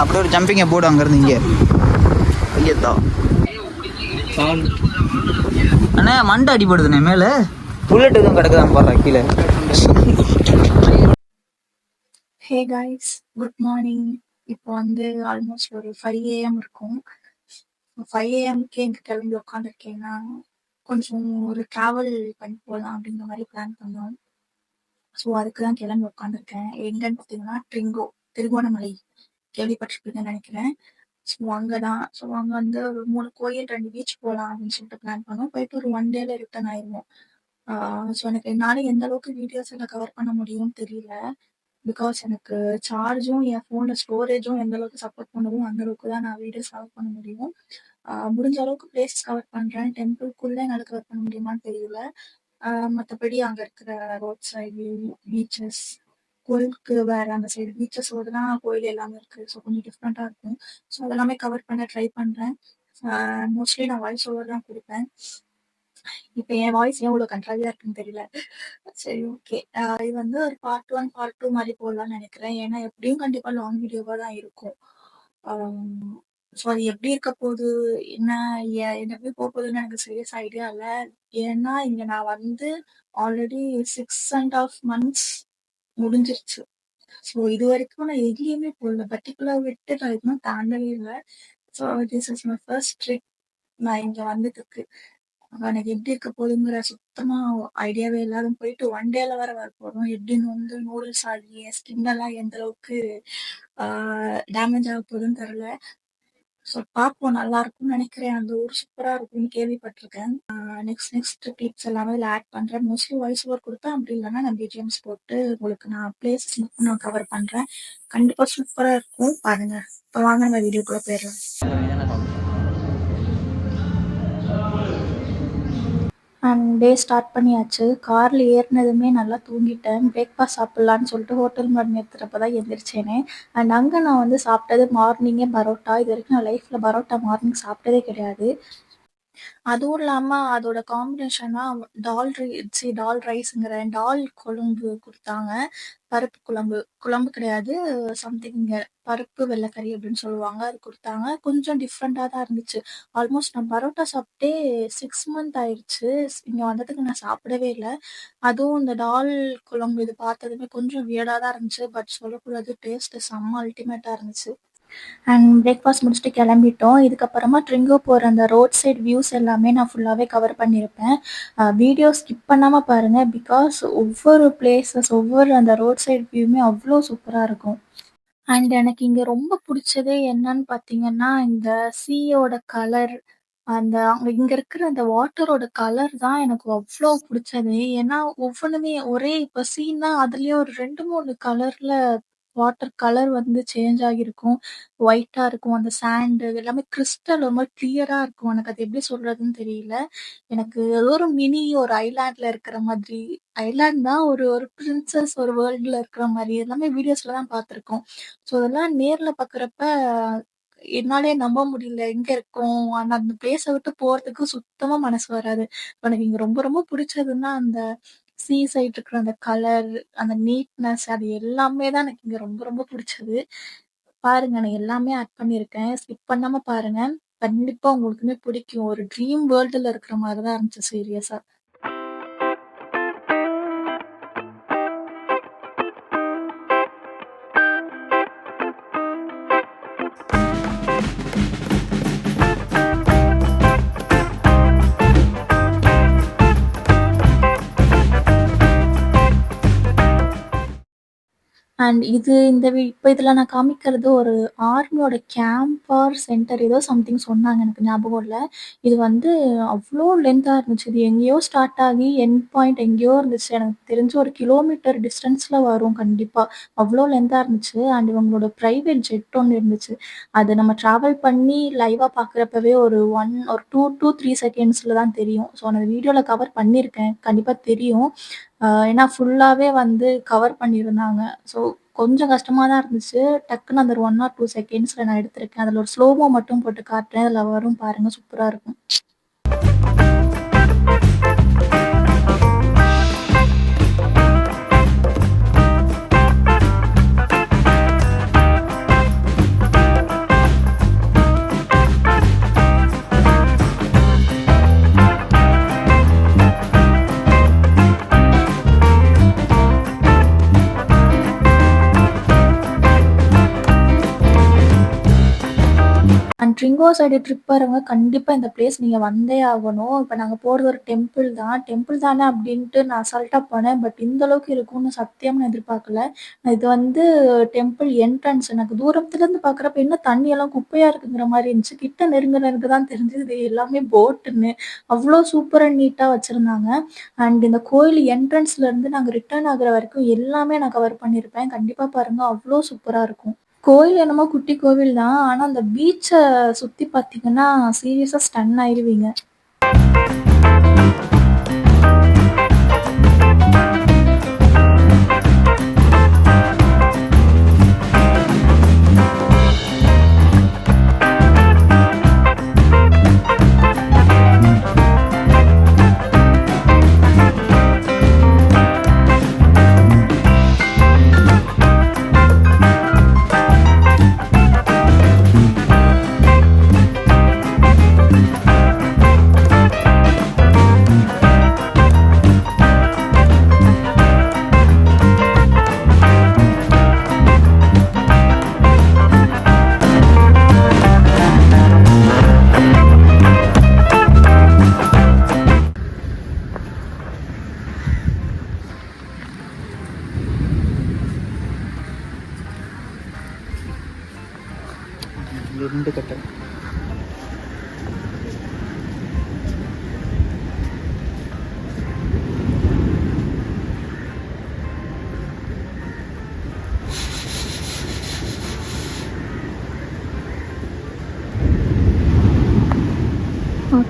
அப்படியே ஒரு ஜம்பிங்கை போடு அங்கேருந்து இங்கே. ஐயத்தா அண்ணே மண்டை அடிபடுதுண்ணே மேலே. புல்லட் எதுவும் கிடக்குதான் பாடுறா கீழே. ஹே காய்ஸ் குட் மார்னிங் இப்போ வந்து ஆல்மோஸ்ட் ஒரு ஃபைவ் ஏஎம் இருக்கும். ஃபைவ் ஏஎம்க்கே இங்கே கிளம்பி உட்காந்துருக்கேன்னா கொஞ்சம் ஒரு ட்ராவல் பண்ணி போகலாம் அப்படிங்கிற மாதிரி பிளான் பண்ணோம். ஸோ அதுக்கு தான் கிளம்பி உட்காந்துருக்கேன் எங்கன்னு பார்த்தீங்கன்னா ட்ரிங்கோ திருகோணமலை. கேள்விப்பட்டிருப்பீங்கன்னு நினைக்கிறேன். ஸோ அங்கே தான் ஸோ அங்கே வந்து ஒரு மூணு கோயில் ரெண்டு பீச் போகலாம் அப்படின்னு சொல்லிட்டு பிளான் பண்ணோம். போயிட்டு ஒரு ஒன் டேல ரிட்டர்ன் ஆயிடுவோம் ஸோ எனக்கு என்னால் எந்த அளவுக்கு வீடியோஸ் எல்லாம் கவர் பண்ண முடியும்னு தெரியல. பிகாஸ் எனக்கு சார்ஜும் என் ஃபோனில் ஸ்டோரேஜும் எந்த அளவுக்கு சப்போர்ட் பண்ணுவோம் அந்த அளவுக்கு தான் நான் வீடியோஸ் கவர் பண்ண முடியும். முடிஞ்ச அளவுக்கு பிளேஸ் கவர் பண்ணுறேன் டெம்பிள்குள்ளே என்னால் கவர் பண்ண முடியுமான்னு தெரியல. மற்றபடி அங்கே இருக்கிற ரோட் சைடு பீச்சஸ் கோயிலுக்கு வேற அந்த சைடு பீச்சஸ் தான் கோயில் எல்லாமே இருக்கு. ஸோ கொஞ்சம் டிஃப்ரெண்ட்டாக இருக்கும். ஸோ அதெல்லாமே கவர் பண்ண ட்ரை பண்ணுறேன் மோஸ்ட்லி நான் வாய்ஸ் ஓவர் தான் கொடுப்பேன். இப்போ என் வாய்ஸ் ஏன் இவ்வளோ கண்ட்ராவியாக இருக்குன்னு தெரியல. சரி ஓகே இது வந்து ஒரு பார்ட் ஒன் பார்ட் டூ மாதிரி போடலாம்னு நினைக்கிறேன். ஏன்னா எப்படியும் கண்டிப்பாக லாங் வீடியோவாக தான் இருக்கும். ஸோ அது எப்படி இருக்க போகுது? என்ன ஏ- என்ன எப்படி போக போகுதுன்னு எனக்கு சீரியஸ் ஐடியா இல்லை. ஏன்னா இங்கே நான் வந்து already six and half months முடிஞ்சிருச்சு. ஸோ இது வரைக்கும் நான் எங்கேயுமே போகல பர்டிகுலர் விட்டு நான் எதுவும் தாண்டவே இல்லை. So this is my first trip நான் இங்கே வந்ததுக்கு எனக்கு எப்படி இருக்க போகுதுங்கிற சுத்தமா ஐடியாவே இல்லாத போயிட்டு ஒன் டேல வர வர போறோம். எப்படின்னு வந்து நூடுல்ஸ் ஆகி ஸ்கின் எல்லாம் எந்த அளவுக்கு டேமேஜ் ஆக போகுதுன்னு தெரியல. ஸோ பார்ப்போம் நல்லா இருக்கும்னு நினைக்கிறேன். அந்த ஊர் சூப்பராக இருக்கும்னு கேள்விப்பட்டிருக்கேன். நெக்ஸ்ட் நெக்ஸ்ட் கிளிப்ஸ் எல்லாமே இதில் ஆட் பண்ணுறேன் மோஸ்ட்லி வாய்ஸ் ஓவர் கொடுப்பேன் அப்படி இல்லைன்னா நான் பிஜிஎம்ஸ் போட்டு உங்களுக்கு நான் பிளேஸ் நான் கவர் பண்ணுறேன் கண்டிப்பாக சூப்பராக இருக்கும். பாருங்க. இப்போ வாங்க நம்ம வீடியோக்குள்ளே போயிடலாம். அண்ட் டே ஸ்டார்ட் பண்ணியாச்சு. காரில் ஏறினதுமே நல்லா தூங்கிட்டேன். பிரேக்ஃபாஸ்ட் சாப்பிட்லான்னு சொல்லிட்டு ஹோட்டல் மாதிரி நிறுத்துறப்ப தான் எந்திரிச்சேனே. அண்ட் அங்கே நான் வந்து சாப்பிட்டது மார்னிங்கே பரோட்டா. இது வரைக்கும் நான் லைஃப்பில் பரோட்டா மார்னிங் சாப்பிட்டதே கிடையாது. அதுவும் இல்லாமல் அதோட காம்பினேஷனா டால் சி டால் ரைஸ்ங்கிற டால் குழம்பு கொடுத்தாங்க. பருப்பு குழம்பு குழம்பு கிடையாது சம்திங் பருப்பு வெள்ளைக்கறி அப்படின்னு சொல்லுவாங்க. அது கொடுத்தாங்க. கொஞ்சம் டிஃப்ரெண்ட்டாக தான் இருந்துச்சு. ஆல்மோஸ்ட் நான் பரோட்டா சாப்பிட்டே சிக்ஸ் மந்த் ஆயிடுச்சு இங்கே வந்ததுக்கு நான் சாப்பிடவே இல்லை. அதுவும் இந்த டால் குழம்பு இது பார்த்ததுமே கொஞ்சம் வியர்டாக தான் இருந்துச்சு. பட் சொல்லக்கூடாது டேஸ்ட்டு செம்ம அல்டிமேட்டாக இருந்துச்சு. அண்ட் பிரேக்ஃபாஸ்ட் முடிச்சுட்டு கிளம்பிட்டோம். இதுக்கப்புறமா ட்ரிங்கோ போகிற அந்த ரோட் சைட் வியூஸ் எல்லாமே நான் ஃபுல்லாகவே கவர் பண்ணியிருப்பேன் வீடியோ ஸ்கிப் பண்ணாமல் பாருங்கள் பிகாஸ் ஒவ்வொரு பிளேசஸ் ஒவ்வொரு அந்த ரோட் சைட் வியூமே அவ்வளோ சூப்பராக இருக்கும். அண்ட் எனக்கு இங்கே ரொம்ப பிடிச்சதே என்னன்னு பார்த்தீங்கன்னா இந்த சீயோட கலர் அந்த அங்க இங்க இருக்கிற அந்த வாட்டரோட கலர் தான் எனக்கு அவ்வளோ பிடிச்சது. ஏன்னா, ஒவ்வொன்றுமே ஒரே இப்போ சீன்னா அதுலயும் ஒரு 2, 3 கலர்ல வாட்டர் கலர் வந்து சேஞ்ச் ஆகியிருக்கும். ஒயிட்டா இருக்கும். அந்த சாண்டு எல்லாமே கிறிஸ்டல் ஒரு மாதிரி கிளியரா இருக்கும். எனக்கு அது எப்படி சொல்றதுன்னு தெரியல. எனக்கு ஏதோ ஒரு மினி ஒரு ஐலாண்ட்ல இருக்கிற மாதிரி ஐலாண்ட் தான் ஒரு ஒரு பிரின்சஸ் ஒரு வேர்ல்டுல இருக்கிற மாதிரி எல்லாமே வீடியோஸ்ல தான் பார்த்துருக்கோம். ஸோ அதெல்லாம் நேர்ல பார்க்குறப்ப என்னாலே நம்ப முடியல. எங்க இருக்கோம்? ஆனா அந்த பிளேஸை விட்டு போறதுக்கு சுத்தமா மனசு வராது. எனக்கு இங்க ரொம்ப ரொம்ப பிடிச்சதுன்னா, அந்த சீ சைட் இருக்கிற அந்த கலர், அந்த நீட்னஸ் அது எல்லாமே தான் எனக்கு இங்க ரொம்ப ரொம்ப பிடிச்சது. பாருங்க நான் எல்லாமே ஆட் பண்ணியிருக்கேன். ஸ்கிப் பண்ணாம பாருங்க. கண்டிப்பா உங்களுக்குமே பிடிக்கும். ஒரு ட்ரீம் வேர்ல்டுல இருக்கிற மாரி தான் இருந்துச்சு சீரியஸா. அண்ட் இது இந்த இப்போ இதில் நான் காமிக்கிறது ஒரு ஆர்மியோட கேம்ப் ஆர் சென்டர் ஏதோ சம்திங் சொன்னாங்க. எனக்கு ஞாபகம் இல்லை இது வந்து அவ்வளோ லென்த்தாக இருந்துச்சு. இது எங்கேயோ ஸ்டார்ட் ஆகி என் பாயிண்ட் எங்கேயோ இருந்துச்சு. எனக்கு தெரிஞ்சு ஒரு கிலோமீட்டர் டிஸ்டன்ஸில் வரும் கண்டிப்பாக அவ்வளோ லென்த்தாக இருந்துச்சு. அண்ட் இவங்களோட ப்ரைவேட் ஜெட் ஒன்று இருந்துச்சு. அது நம்ம ட்ராவல் பண்ணி லைவாக பார்க்குறப்பவே ஒரு ஒன் ஒரு டூ டூ த்ரீ செகண்ட்ஸில் தான் தெரியும். ஸோ நான் வீடியோவில் கவர் பண்ணியிருக்கேன். கண்டிப்பாக தெரியும். அ ஏன்னா ஃபுல்லாவே வந்து கவர் பண்ணியிருந்தாங்க. ஸோ கொஞ்சம் கஷ்டமா தான் இருந்துச்சு. டக்குனு அந்த ஒரு 1 ஆர் 2 செகண்ட்ஸ்ல நான் எடுத்திருக்கேன். அதில் ஒரு ஸ்லோமோ மட்டும் போட்டு காட்டுறேன். அதில் வரும் பாருங்க. சூப்பரா இருக்கும். ட்ரிங்கோ சைடு ட்ரிப் வரவங்க கண்டிப்பாக இந்த பிளேஸ் நீங்கள் வந்தே ஆகணும். இப்போ நாங்கள் போகிறது ஒரு டெம்பிள் தான். டெம்பிள் தானே அப்படின்ட்டு நான் அசால்ட்டாக போனேன். பட் இந்த அளவுக்கு இருக்கும்னு சத்தியம் நான் எதிர்பார்க்கல. இது வந்து டெம்பிள் என்ட்ரன்ஸ் எனக்கு தூரத்துலேருந்து பார்க்குறப்ப இன்னும் தண்ணியெல்லாம் குப்பையாக இருக்குங்கிற மாதிரி இருந்துச்சு. கிட்ட நெருங்க நெருங்க தான் தெரிஞ்சது. இது எல்லாமே போட்டுன்னு அவ்வளோ சூப்பராக நீட்டாக வச்சுருந்தாங்க. அண்ட் இந்த கோயில் என்ட்ரன்ஸ்லேருந்து நாங்கள் ரிட்டர்ன் ஆகிற வரைக்கும் எல்லாமே நான் கவர் பண்ணியிருப்பேன் கண்டிப்பாக பாருங்கள் அவ்வளோ சூப்பராக இருக்கும். கோயில் என்னமோ குட்டி கோவில் தான் ஆனால் அந்த பீச்சை சுற்றி பார்த்தீங்கன்னா சீரியஸாக ஸ்டன் ஆயிருவீங்க.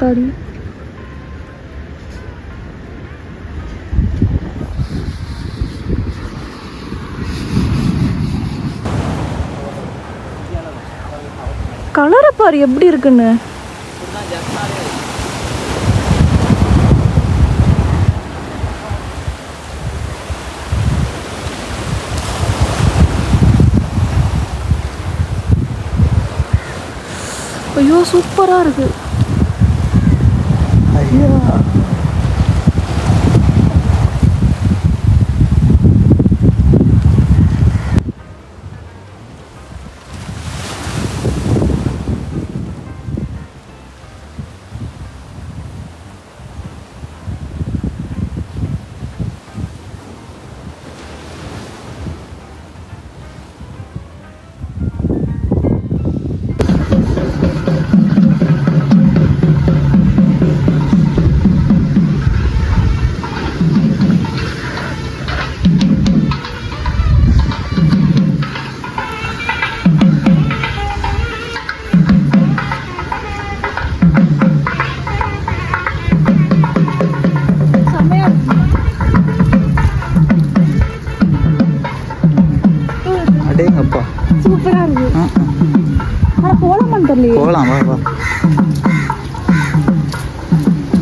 ஆத்தாடி கலரை பாரு எப்படி இருக்குன்னு? ஐயோ சூப்பராக இருக்கு. Yeah.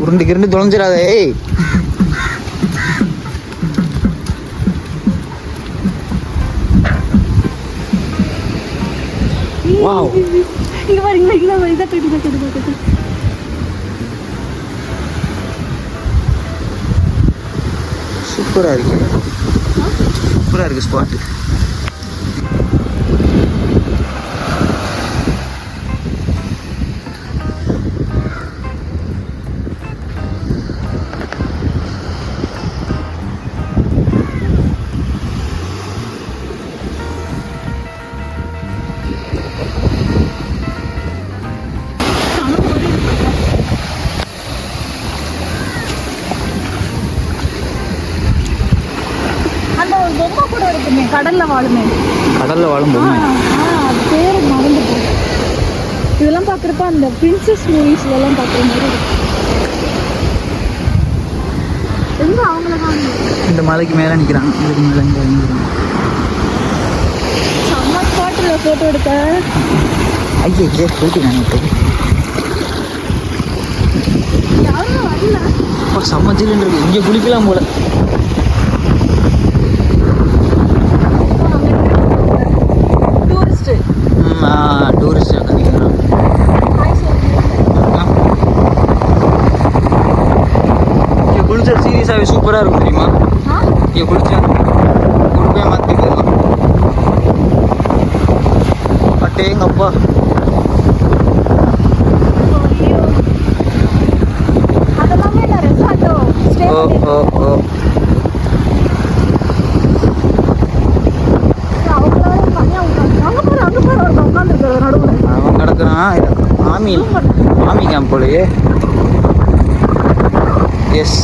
உருண்டு கிருண்டு தொலைஞ்சிடாத. ஏய். வாவ். இங்க பாரு இங்க இங்க பாரு இதை சூப்பரா இருக்கு. சூப்பரா இருக்கு ஸ்பாட் வாழுமே. கடல்ல வாழும் பொம்மை அது பேரு மறந்துட்டேன் இதெல்லாம் பாக்குறப்ப அந்த பிரின்சஸ் மூவிஸ்ல எல்லாம் பாக்குற மாதிரி எங்க அவங்கள இந்த மலைக்கு மேல நிக்கிறாங்க. இதுக்கு மேல இங்க நிக்கிறாங்க. செம்ம ஸ்பாட்ல போட்டோ எடுக்க ஐயே ஐயே போயிட்டு இப்போ யாரும் வரல. செம்ம ஜில்லுன்னு இருக்கு. இங்கே குளிக்கலாம் போல. நீச்சல் சீரியஸாகவே சூப்பராக இருக்கும் தெரியுமா? இங்கே குளிச்சா? குடுப்பே மாற்றி போயிடலாம் அட்டேங்கப்பா ஓ ஓ ஓ. அவன் கிடக்குறான். ஆமி ஆமி கேம்ப் போலயே. எஸ்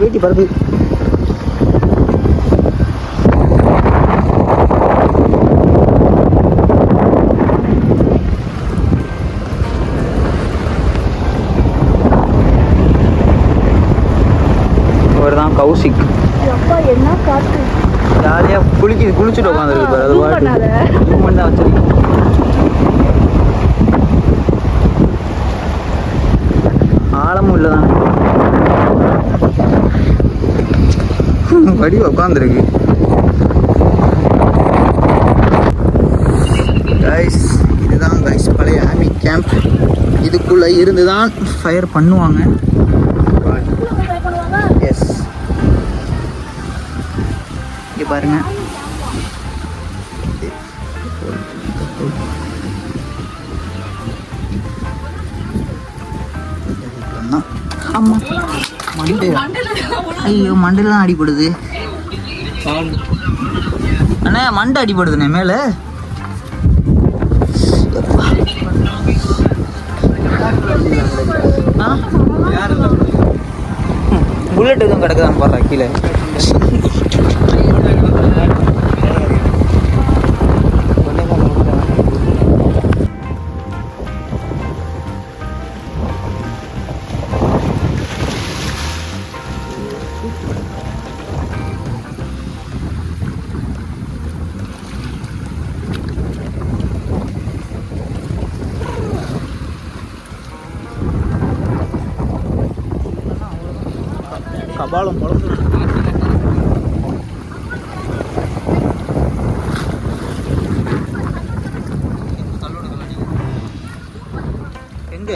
வேட்டி தான் கௌசிக். அப்பா என்ன காற்று ஜாலியாக குளிக்க குளிச்சுட்டு உட்காந்துருக்கு பாரு அது பாட்டு பண்ணாத. zoom பண்ணி தான் வச்சிருக்கேன் ஆழமும் இல்லை தானே வடி உட்காந்துருக்கு கைஸ் இதுதான் கைஸ் பழைய ஆமி கேம்ப் இதுக்குள்ளே இருந்து தான் ஃபயர் பண்ணுவாங்க. எஸ் இங்கே பாருங்க. அம்மா மண்டை ஐயோ மண்டையில தான் அடிபடுது. அண்ணே மண்டை அடிபடுதுண்ணே மேலே. புல்லட் எதுவும் கிடக்குதான்னு பாடுறா கீழே. பாலம் குழம்பு எங்க?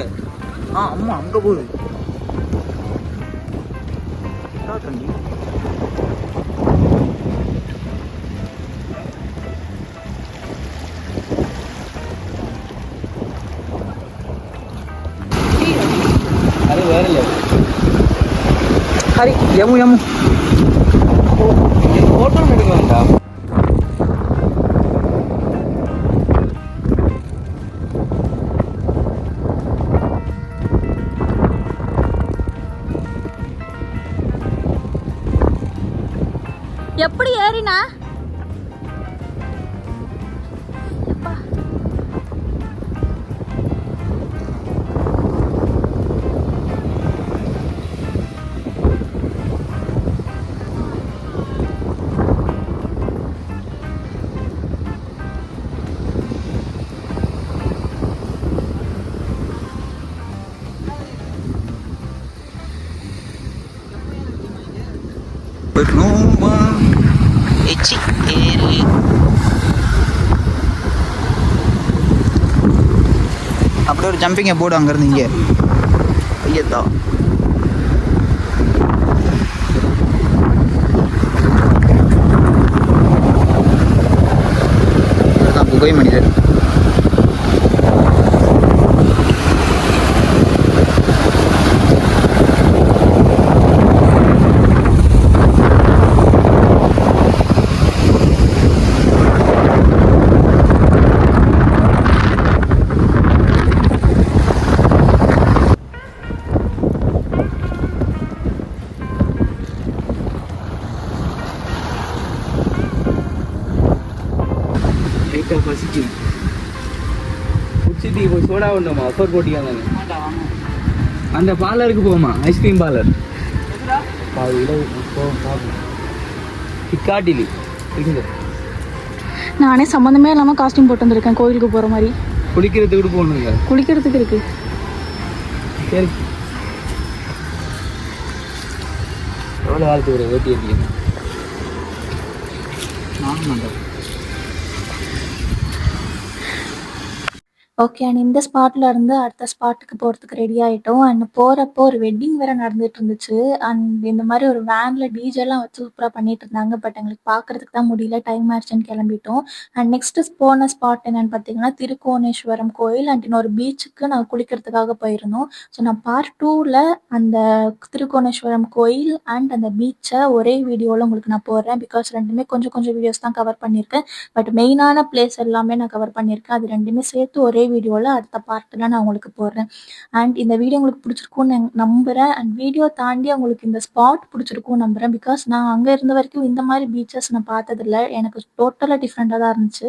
ஆ அம்மா அங்க போகுது. தண்ணி எமு எமு. ஹோட்டல் ஃபோட்டோ எடுக்க எப்படி ஏறினா? நோவா எச்சி ஏறு அப்படியே ஒரு ஜம்பிங்கை போடு அங்கேருந்து இங்கே. ஐயத்தா. இதுதான் குகை மனிதர். சோடா ஒன்றுமா ஆஃபர் போட்டியாங்க அந்த பார்லருக்கு போமா? Ice cream parlour Piccadilly. நானே சம்மந்தமே இல்லாமல் காஸ்டியூம் போட்டு வந்திருக்கேன் கோயிலுக்கு போகிற மாதிரி. குளிக்கிறதுக்கு கூட போகணுங்க. குளிக்கிறதுக்கு இருக்கு. சரி. எவ்வளோ ஒரு வேட்டி எடுத்தீங்க நானும் பண்ணுறேன் ஓகே அண்ட் இந்த ஸ்பாட்ல இருந்து அடுத்த ஸ்பாட்டுக்கு போகிறதுக்கு ரெடி ஆகிட்டோம் அண்ட் போகிறப்போ ஒரு வெட்டிங் வேற நடந்துட்டு இருந்துச்சு அண்ட் இந்த மாதிரி ஒரு வேனில் டிஜெலாம் வச்சு சூப்பராக பண்ணிட்டு இருந்தாங்க. பட் எங்களுக்கு பார்க்கறதுக்கு தான் முடியல. டைம் ஆயிடுச்சுன்னு கிளம்பிட்டோம். அண்ட் நெக்ஸ்ட் போன ஸ்பாட் என்னன்னு பார்த்தீங்கன்னா திருக்கோணேஸ்வரம் கோயில். அண்ட் இன்னொரு பீச்சுக்கு நாங்கள் குளிக்கிறதுக்காக போயிருந்தோம். ஸோ நான் பார்ட் டூவில் அந்த திருக்கோணேஸ்வரம் கோயில் அண்ட் அந்த பீச்சை ஒரே வீடியோவில் உங்களுக்கு நான் போடுறேன். பிகாஸ் ரெண்டுமே கொஞ்சம் கொஞ்சம் வீடியோஸ் தான் கவர் பண்ணியிருக்கேன். பட் மெயினான பிளேஸ் எல்லாமே நான் கவர் பண்ணியிருக்கேன். அது ரெண்டுமே சேர்த்து ஒரே வீடியோவில் அடுத்த பார்ட்டில் நான் உங்களுக்கு போடுறேன். அண்ட் இந்த வீடியோ உங்களுக்கு பிடிச்சிருக்கும்னு நம்புகிறேன் அண்ட் வீடியோ தாண்டி உங்களுக்கு இந்த ஸ்பாட் பிடிச்சிருக்கும்னு நம்புகிறேன் பிகாஸ் நான் அங்கே இருந்த வரைக்கும் இந்த மாதிரி பீச்சஸ் நான் பார்த்ததில்ல. எனக்கு டோட்டலாக டிஃப்ரெண்ட்டாக தான் இருந்துச்சு.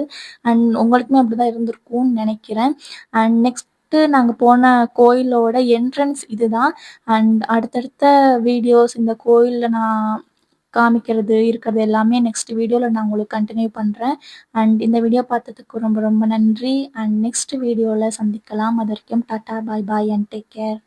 அண்ட் உங்களுக்குமே அப்படி தான் இருந்திருக்கும்னு நினைக்கிறேன். அண்ட் நெக்ஸ்ட்டு நாங்கள் போன கோயிலோட என்ட்ரன்ஸ் இதுதான். அண்ட் அடுத்தடுத்த வீடியோஸ் இந்த கோயிலில் நான் காமிக்கிறது இருக்கிறது எல்லாமே நெக்ஸ்ட் வீடியோவில் நான் உங்களுக்கு கண்டினியூ பண்ணுறேன் அண்ட் இந்த வீடியோ பார்த்ததுக்கு ரொம்ப ரொம்ப நன்றி. அண்ட் நெக்ஸ்ட் வீடியோவில் சந்திக்கலாம். அது வரைக்கும் tata bye bye and take care